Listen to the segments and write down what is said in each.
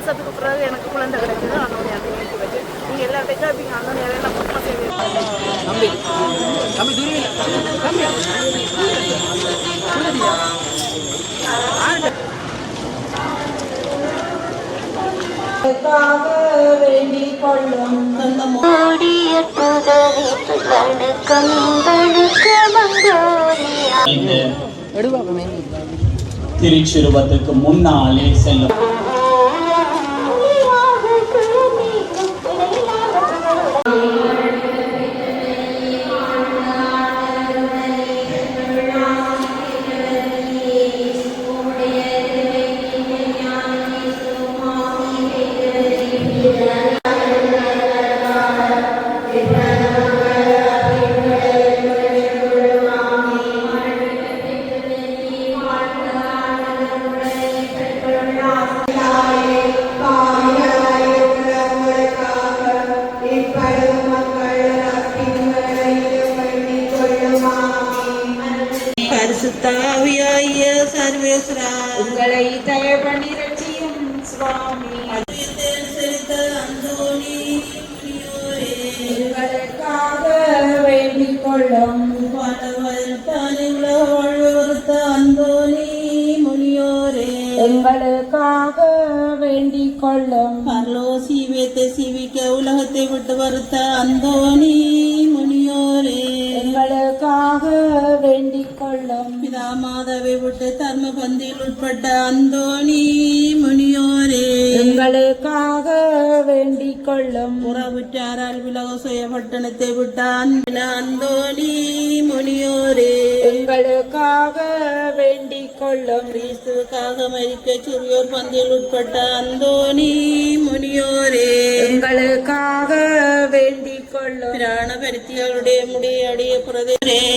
வருஷத்துக்கு பிறகு எனக்கு குழந்தை கிடைச்சது அந்த நேற்று வச்சு நீங்கள் கொள்ளும் இந்த எடுவா மேனி திருச்சிருவத்துக்கு முன்னாலே செல்லும். வேண்டிக் கொள்ளும் பரலோ சீவியத்தை சீவிக்க உலகத்தை விட்டு வருத்த அந்தோணி முனியோரே. எங்களுக்காக வேண்டிக் கொள்ளும் பிதா மாதாவை விட்டு தர்ம பந்தியில் உட்பட்ட அந்தோணி முனியோரே. எங்களுக்காக வேண்டிக் கொள்ளும். புறவுற்றாரால் விலக சுய பட்டணத்தை விட்ட அன்பின அந்தோணி முனியோரே எங்களுக்காக வேண்டிக் கொள்ளும் கிறிஸ்துவுக்காக மரிக்க சிறியோர் பந்தியில் உட்பட்ட அந்தோணி முனியோரே. எங்களுக்காக வேண்டிக்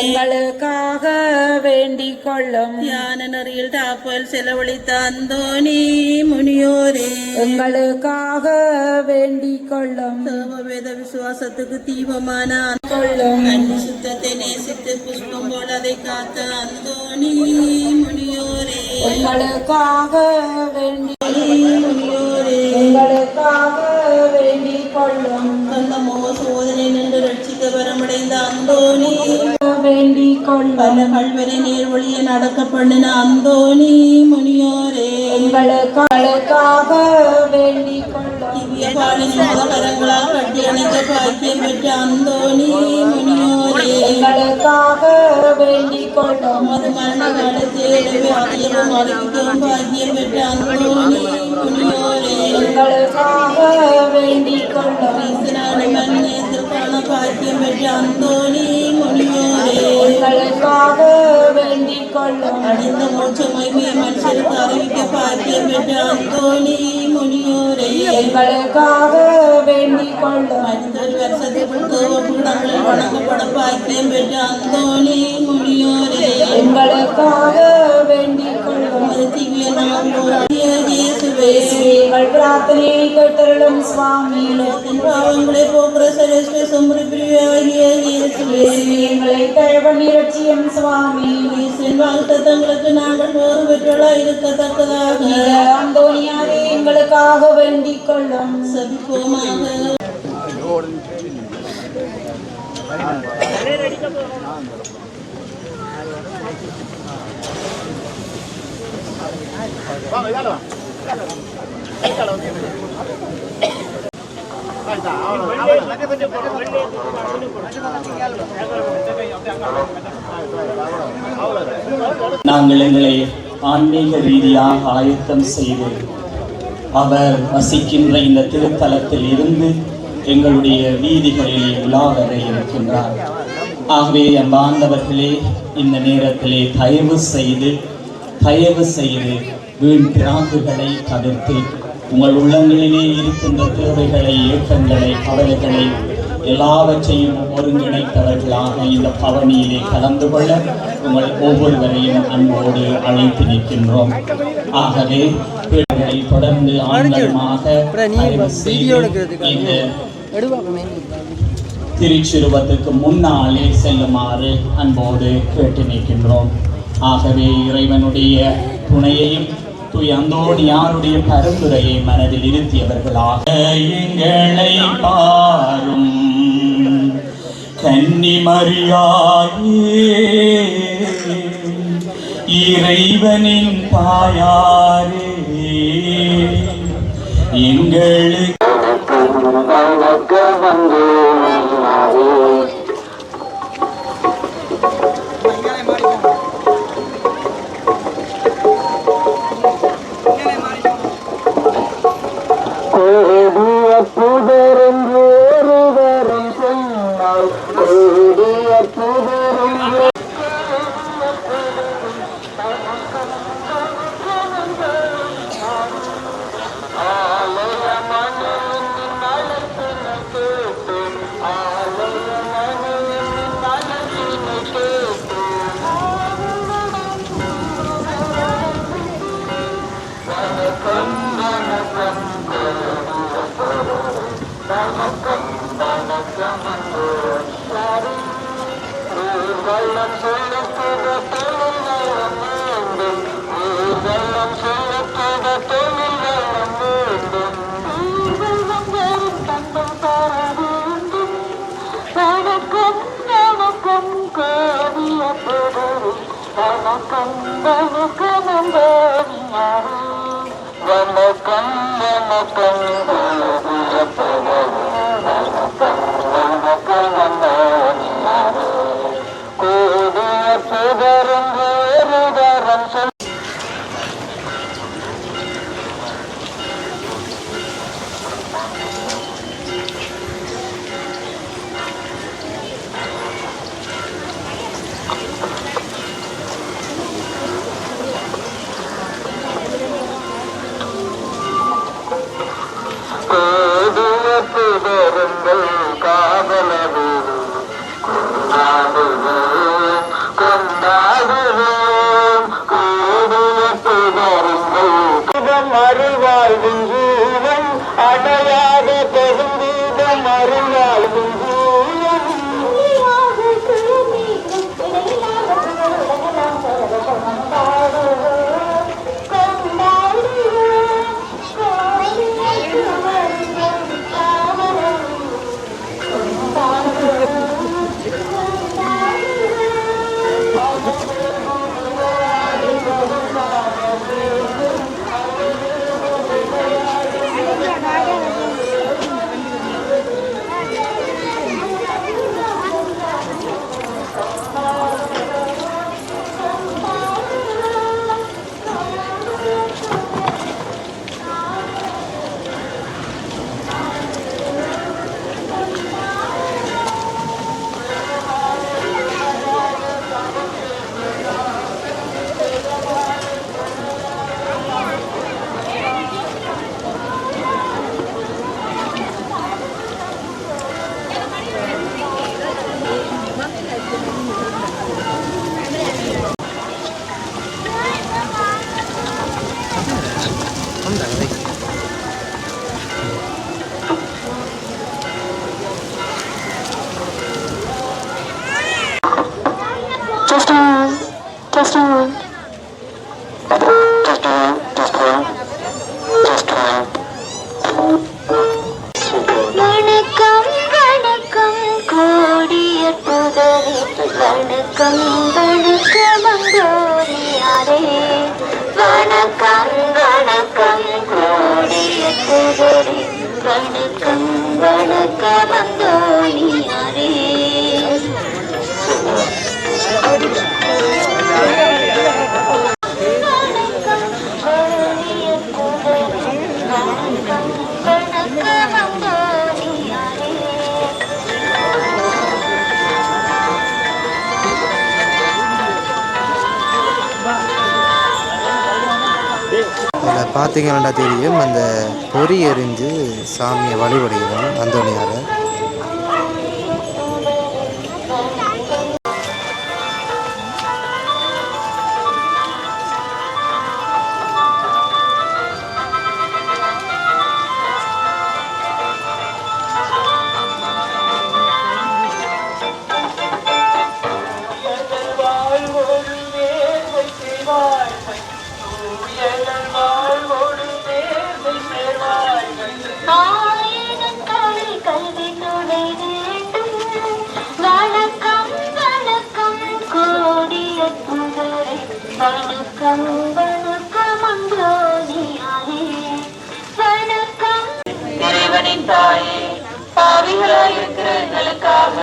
எங்களுக்காக வேண்டிக் கொள்ளும். தியான நெறியில் தாப்பல் செலவழித்த அந்தோணி முனியோரே. எங்களுக்காக வேண்டிக் கொள்ளும். வேத விசுவாசத்துக்கு தீபமான கொள்ளும். சுத்தத்தை நேசித்து புஷ்பம் போல அதை காத்த அந்தோணி முனியோரே. எங்களுக்காக வேண்டி வரமடைந்த அந்தோணி. வேண்டிக் கொள்ளும் பல கல்வரை நேர் வழியே நடக்க பண்ணின அந்தோணி முனியோரே. எங்களுக்காக வேண்டிக் கொள்ளும் திவ்ய பாலின் மோதகரங்களால் கட்டி அணைக்க பாக்கியம் பெற்ற அந்தோணி முனியோரே. எங்களுக்காக வேண்டிக் கொள்ளும் அது மரண காலத்தில் ஆகியவும் அறிவிக்கவும் பாக்கியம் பெற்ற அந்தோணி முனியோரே எங்களுக்காக வேண்டிக் கொள்ளும் பாக்கியம் பெற்ற அந்தோணி முனியோரே வேண்டிக் கொள்ளும் அடைந்த மோட்ச மகிமையை மனுஷருக்கு அறிவிக்க பாக்கியம் பெற்ற அந்தோணி எங்களுக்காக வேண்டிக் கொள்ளும் வணங்கப்பட பாக்கியம் பெற்ற அந்தோணி எங்களுக்காக வேண்டிக் கொள்ளும் இயேசுவே எங்கள் பிரார்த்தனையை கேட்டருளும் சுவாமி. லோகத்தின் பாவங்களை போக்குற சரஸ்வ சமுறை பிரிவாகிய எங்களை தழவ நிரட்சியம் சுவாமி. இயேசுவின் வாக்குத்தங்களுக்கு நாங்கள் போர் பெற்றோளாய் இருக்கத்தக்கதாக. அந்தோனியாரே எங்களுக்காக வேண்டிக் கொள்ளும். சபிப்போமாக. நாங்கள் எங்களை ஆன்மீக ரீதியாக ஆயத்தம் செய்து அவர் வசிக்கின்ற இந்த திருத்தலத்தில் இருந்து எங்களுடைய வீதிகளில் உலாவர இருக்கின்றார். ஆகவே அன்பார்ந்தவர்களே இந்த நேரத்திலே தயவு செய்து தயவு செய்து வீண் பிராங்குகளை தவிர்த்து உங்கள் உள்ளங்களிலே இருக்கின்ற தேவைகளை ஏக்கங்களை கவலைகளை எல்லாவற்றையும் ஒருங்கிணைத்தவர்களாக இந்த பவனியிலே கலந்து கொள்ள உங்கள் ஒவ்வொருவரையும் அன்போடு அழைத்து நிற்கின்றோம். ஆகவே பிள்ளைகளை தொடர்ந்து மேனி திருச்சிருவத்துக்கு முன்னாலே செல்லுமாறு அன்போடு கேட்டு நிற்கின்றோம். ஆகவே இறைவனுடைய துணையையும் தூய் அந்தோணியாருடைய பரிந்துரையை மனதில் இருத்தியவர்களாக எங்களை பாரும். கன்னி கன்னிமரியாயே இறைவனின் பாயாரே எங்களுக்கு வணக்கம் அம்பாவியாரே வணக்கம் கோவிய புதருங்கள் காதலவே கொண்டாடுவோம் கொண்டாடுவோம் கோவிய புதருங்கள் மறுவாழ்வின் கோடிய அதில் பார்த்தீங்கன்னா தெரியும் அந்த பொறி எரிஞ்சு சாமியை வழிபடுகிறோம் அந்தோணியாரை. தாயே பாவிகளாயிருக்கிற எங்களுக்காக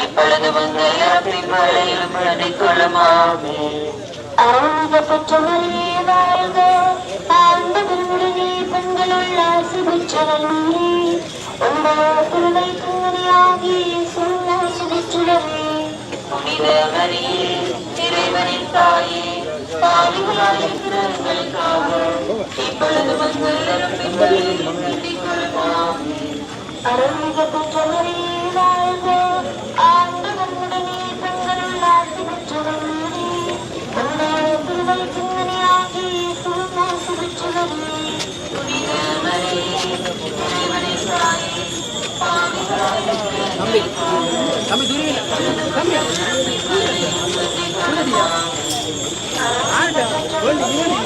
இப்பொழுது உங்கள் இறப்பின் மழையிலும் வேண்டிக் கொள்ளுமாமே அருள்க பெற்றவரே வாழ்க ஆண்டவருடனே பெண்களுள் ஆசி பெற்றவர் நீரே. உங்கள் திருவை தூணியாகி சுண்ணாசி பெற்றவரே புனித மரியே இறைவனின் தாயே பாவிகளாயிருக்கிற பெற்றவரே வாழ்க ஆசி திருவை பெற்றவரே புனித தம்பி தம்பி துருவில தம்பி.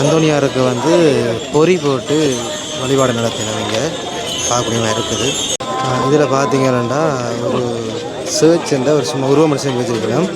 அந்தோனியாருக்கு வந்து பொறி போட்டு வழிபாடு நடத்தினவங்க பார்க்கக்கூடிய மாதிரி இருக்குது. இதில் பார்த்தீங்கன்னா ஒரு சர்ச் என்ற ஒரு சும்மா உருவம் செஞ்சு வச்சிருக்கிறோம்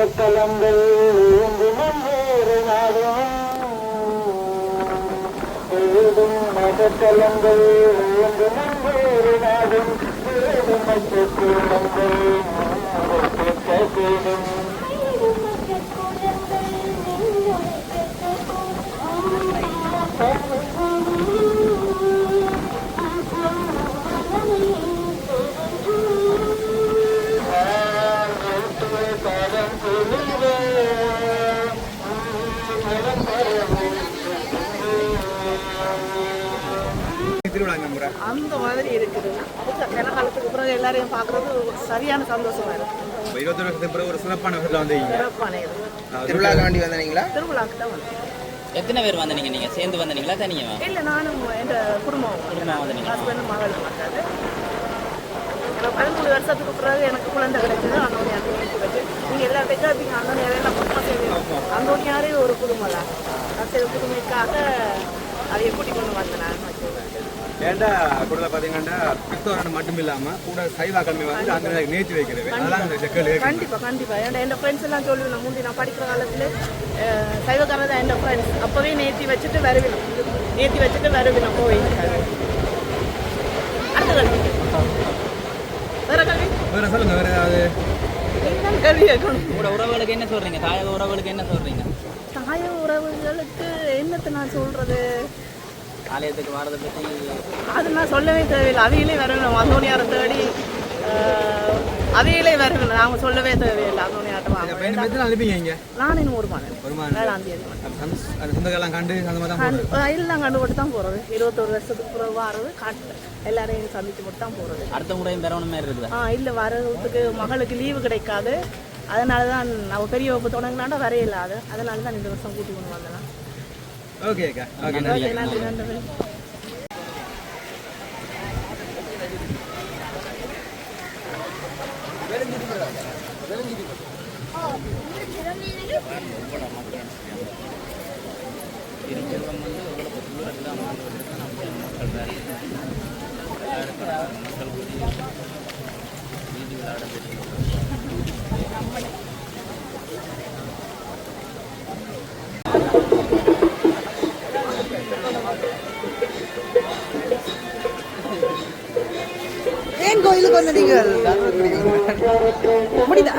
அகத்தலங்கள் ஏந்து முன்னேறு நாடும். எழுதும் அகத்தலங்கள் ஏந்து முன்னேறு நாடும். எழுதும் அந்த மாதிரி இருக்குது சில காலத்துக்கு பிறகு எல்லாரையும் பார்க்கறது சரியான சந்தோஷமா இருக்கு இருபத்தொரு வருஷத்துக்கு பிறகு ஒரு சிறப்பான விதத்தில் வந்து சிறப்பான திருவிழாக்கு வேண்டி வந்தீங்களா திருவிழாக்கு தான் வந்து எத்தனை பேர் வந்தீங்க நீங்க? சேர்ந்து வந்தீங்களா தனியா? இல்லை நானும் என் குடும்பம் குடும்பம் வந்தீங்க ஹஸ்பண்டும் மகளும் வந்தாரு பதிமூணு வருஷத்துக்கு பிறகு எனக்கு குழந்தை கிடைச்சது. அந்த நேற்று வச்சு நீங்கள் எல்லாத்தையும் கேட்பீங்க அந்தோனி எல்லாம் குடும்பம் செய்வீங்க அந்தோனியாரே ஒரு குடும்பம் தான். சரி குடும்பத்துக்காக அதை கூட்டி கொண்டு வந்தேன் நான். ஏன்டா கூட பார்த்தீங்கன்னா கிறிஸ்தவர்கள் மட்டும் இல்லாமல் கூட சைவா கல்வி வந்து அந்த நேர்த்தி வைக்கிறது. அதெல்லாம் அந்த செக்கல் கண்டிப்பா கண்டிப்பா. ஏன்னா என் ஃப்ரெண்ட்ஸ் எல்லாம் சொல்லுவேன் முந்தி நான் படிக்கிற காலத்துல சைவக்காரர் தான் என் ஃப்ரெண்ட்ஸ் அப்பவே நேத்தி வச்சுட்டு வருவினோம். நேத்தி வச்சுட்டு வருவினோம் போய் அடுத்த கல்வி வேற கல்வி வேற சொல்லுங்க வேற ஏதாவது? என்ன கல்வி உங்களோட உறவுகளுக்கு என்ன சொல்றீங்க? தாயக உறவுகளுக்கு என்ன சொல்றீங்க? தாய உறவுகளுக்கு என்னத்தை நான் சொல்றது? ஆலயத்துக்கு வரதை பற்றி அது நான் சொல்லவே தேவையில்லை. அவையிலே வரணும் அந்தோனியாரை தேடி அவையிலே வரணும் நாம சொல்லவே தேவையில்லை. பற்றி அனுப்பிங்க இங்கே. நான் இன்னும் ஒரு மாதம் ஒரு மாதம். கண்டு கண்டு- தான் போகிறது இருபத்தொரு வருஷத்துக்கு பிறகு வாரது காட்டு. எல்லாரையும் சந்திச்சு போட்டு தான் போகிறது அடுத்த முறையும் பெறணும் மாதிரி இருக்குதா? ஆ இல்லை வரதுக்கு மகளுக்கு லீவு கிடைக்காது. அதனால தான் அவள் பெரிய வகுப்பு தொடங்கினாண்டா வரையில அது. அதனால தான் இந்த வருஷம் கூட்டி கொண்டு வந்தேன். ஓகே அக்கா ஓகே ஓகே நன்றி நன்றி திருச்செல்வம் வந்து ஏன் நீங்கள் முடிதா